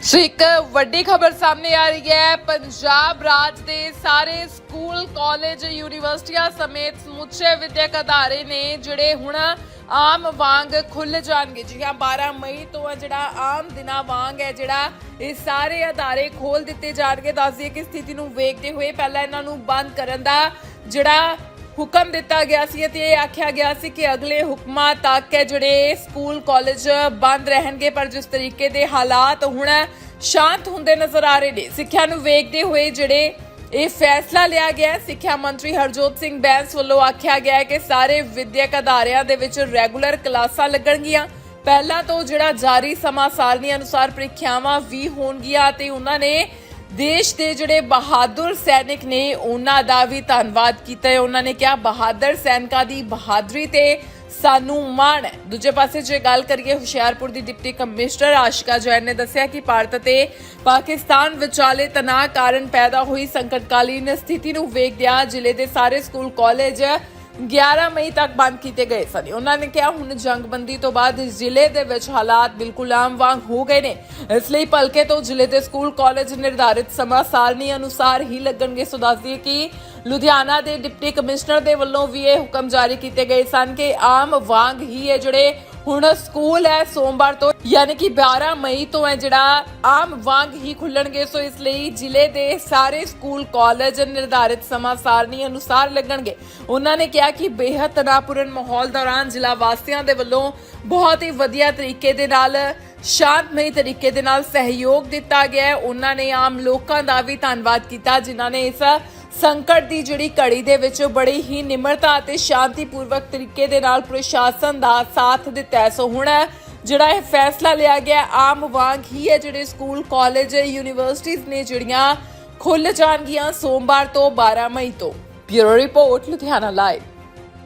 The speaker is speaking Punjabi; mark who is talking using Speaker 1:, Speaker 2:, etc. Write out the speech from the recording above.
Speaker 1: ਸੋ ਇੱਕ ਵੱਡੀ ਖਬਰ ਸਾਹਮਣੇ ਆ ਰਹੀ ਹੈ। ਪੰਜਾਬ ਰਾਜ ਦੇ ਸਾਰੇ ਸਕੂਲ, ਕਾਲਜ, ਯੂਨੀਵਰਸਿਟੀਆਂ ਸਮੇਤ ਸਮੁੱਚੇ ਵਿਦਿਅਕ ਅਦਾਰੇ ਨੇ ਜਿਹੜੇ ਹੁਣ ਆਮ ਵਾਂਗ ਖੁੱਲ ਜਾਣਗੇ। ਜੀ ਹਾਂ 12 ਮਈ ਤੋਂ ਹੈ ਜਿਹੜਾ ਆਮ ਦਿਨਾਂ ਵਾਂਗ ਹੈ, ਜਿਹੜਾ ਇਹ ਸਾਰੇ ਅਦਾਰੇ ਖੋਲ ਦਿੱਤੇ ਜਾਣਗੇ। ਦੱਸਦੀ ਦਈਏ ਕਿ ਸਥਿਤੀ ਨੂੰ ਵੇਖਦੇ ਹੋਏ ਪਹਿਲਾਂ ਇਹਨਾਂ ਨੂੰ ਬੰਦ ਕਰਨ ਦਾ ਜਿਹੜਾ ਹੁਕਮ ਦਿੱਤਾ ਗਿਆ ਸੀ ਅਤੇ ਇਹ ਆਖਿਆ ਗਿਆ ਸੀ ਕਿ ਅਗਲੇ ਹੁਕਮਾਂ ਤੱਕ ਹੈ ਜਿਹੜੇ ਸਕੂਲ, ਕਾਲਜ ਬੰਦ ਰਹਿਣਗੇ, ਪਰ ਜਿਸ ਤਰੀਕੇ ਦੇ ਹਾਲਾਤ ਹੁਣ ਸ਼ਾਂਤ ਹੁੰਦੇ ਨਜ਼ਰ ਆ ਰਹੇ ਨੇ, ਸਿੱਖਿਆ ਨੂੰ ਵੇਖਦੇ ਹੋਏ ਜਿਹੜੇ ਇਹ ਫੈਸਲਾ ਲਿਆ ਗਿਆ ਸਿੱਖਿਆ ਮੰਤਰੀ ਹਰਜੋਤ ਸਿੰਘ ਬੈਂਸ ਵੱਲੋਂ ਆਖਿਆ ਗਿਆ ਕਿ ਸਾਰੇ ਵਿਦਿਅਕ ਅਦਾਰਿਆਂ ਦੇ ਵਿੱਚ ਰੈਗੂਲਰ ਕਲਾਸਾਂ ਲੱਗਣਗੀਆਂ। ਪਹਿਲਾਂ ਤੋਂ ਜਿਹੜਾ ਜਾਰੀ ਸਮਾਂ ਸਾਰਣੀ ਅਨੁਸਾਰ ਪ੍ਰੀਖਿਆਵਾਂ ਵੀ ਹੋਣਗੀਆਂ ਤੇ ਉਹਨਾਂ ਨੇ ਦੇਸ਼ ਦੇ ਜਿਹੜੇ ਬਹਾਦਰ ਸੈਨਿਕ ਨੇ, ਉਹਨਾਂ ਦਾ ਵੀ ਧੰਨਵਾਦ ਕੀਤਾ ਹੈ। ਉਹਨਾਂ ਨੇ ਕਿਹਾ, ਬਹਾਦਰ ਸੈਨਿਕਾਂ ਦੀ ਬਹਾਦਰੀ ਤੇ ਸਾਨੂੰ ਮਾਣ ਹੈ। ਦੂਜੇ ਪਾਸੇ ਜੇ ਗੱਲ ਕਰੀਏ ਹੁਸ਼ਿਆਰਪੁਰ ਦੀ ਡਿਪਟੀ ਕਮਿਸ਼ਨਰ ਆਸ਼ਿਕਾ ਜੈਨ ਨੇ ਦੱਸਿਆ ਕਿ ਭਾਰਤ ਅਤੇ ਪਾਕਿਸਤਾਨ ਵਿਚਾਲੇ ਤਣਾਅ ਕਾਰਨ ਪੈਦਾ ਹੋਈ ਸੰਕਟਕਾਲੀਨ ਸਥਿਤੀ ਨੂੰ ਵੇਖਦਿਆਂ ਜ਼ਿਲ੍ਹੇ ਦੇ ਸਾਰੇ ਸਕੂਲ, ਕਾਲਜ 11 ਮਈ ਤੱਕ ਬੰਦ ਕੀਤੇ ਗਏ ਸਨ। ਉਹਨਾਂ ਨੇ ਕਿਹਾ, ਹੁਣ ਜੰਗਬੰਦੀ ਤੋਂ ਬਾਅਦ ਜ਼ਿਲ੍ਹੇ ਦੇ ਵਿੱਚ ਹਾਲਾਤ ਬਿਲਕੁਲ ਆਮ ਵਾਂਗ ਹੋ ਗਏ ਨੇ। ਇਸ ਲਈ ਭਲਕੇ ਤੋਂ ਜ਼ਿਲ੍ਹੇ ਦੇ ਸਕੂਲ, ਕਾਲਜ ਨਿਰਧਾਰਿਤ ਸਮਾਂ ਸਾਰਣੀ ਅਨੁਸਾਰ ਹੀ ਲੱਗਣਗੇ। ਸੋ ਦੱਸਦੀ ਕਿ ਲੁਧਿਆਣਾ ਦੇ ਡਿਪਟੀ ਕਮਿਸ਼ਨਰ ਦੇ ਵੱਲੋਂ ਵੀ ਇਹ ਹੁਕਮ ਜਾਰੀ ਕੀਤੇ ਗਏ ਸਨ ਕਿ ਆਮ ਵਾਂਗ ਹੀ ਇਹ ਜਿਹੜੇ ਹੁਣ ਸਕੂਲ ਹੈ ਸੋਮਵਾਰ ਤੋਂ, ਯਾਨੀ ਕਿ 12 ਮਈ ਤੋਂ ਹੈ ਜਿਹੜਾ ਆਮ ਵਾਂਗ ਹੀ ਖੁੱਲਣਗੇ। ਸੋ ਇਸ ਲਈ ਜ਼ਿਲ੍ਹੇ ਦੇ ਸਾਰੇ ਸਕੂਲ, ਕਾਲਜ ਨਿਰਧਾਰਿਤ ਸਮਾਂ ਸਾਰਣੀ ਅਨੁਸਾਰ ਲੱਗਣਗੇ। ਉਹਨਾਂ ਨੇ ਕਿਹਾ ਕਿ ਬੇਹੱਦ ਤਣਾਅਪੂਰਨ ਮਾਹੌਲ ਦੌਰਾਨ ਜ਼ਿਲ੍ਹਾ ਵਾਸੀਆਂ ਦੇ ਵੱਲੋਂ ਬਹੁਤ ਹੀ ਵਧੀਆ ਤਰੀਕੇ ਦੇ ਨਾਲ, ਸ਼ਾਂਤਮਈ ਤਰੀਕੇ ਦੇ ਨਾਲ ਸਹਿਯੋਗ ਦਿੱਤਾ ਗਿਆ ਉਹਨਾਂ ਨੇ ਆਮ ਲੋਕਾਂ ਦਾ ਵੀ ਧੰਨਵਾਦ ਕੀਤਾ, ਜਿਨ੍ਹਾਂ ਨੇ ਇਸ ਸੰਕਟ ਦੀ ਜਿਹੜੀ ਘੜੀ ਦੇ ਵਿੱਚ ਬੜੀ ਹੀ ਨਿਮਰਤਾ ਅਤੇ ਸ਼ਾਂਤੀਪੂਰਵਕ ਤਰੀਕੇ ਦੇ ਨਾਲ ਪ੍ਰਸ਼ਾਸਨ ਦਾ ਸਾਥ ਦਿੱਤਾ ਹੈ। ਸੋ ਹੁਣ ਜਿਹੜਾ ਇਹ ਫੈਸਲਾ ਲਿਆ ਗਿਆ, ਆਮ ਵਾਂਗ ਹੀ ਹੈ ਜਿਹੜੇ ਸਕੂਲ, ਕਾਲਜ ਯੂਨੀਵਰਸਿਟੀਆਂ ਨੇ ਜਿਹੜੀਆਂ ਖੁੱਲ ਜਾਣਗੀਆਂ ਸੋਮਵਾਰ ਤੋਂ 12 ਮਈ ਤੋਂ ਬਿਊਰੋ ਰਿਪੋਰਟ, ਲੁਧਿਆਣਾ ਲਾਈਵ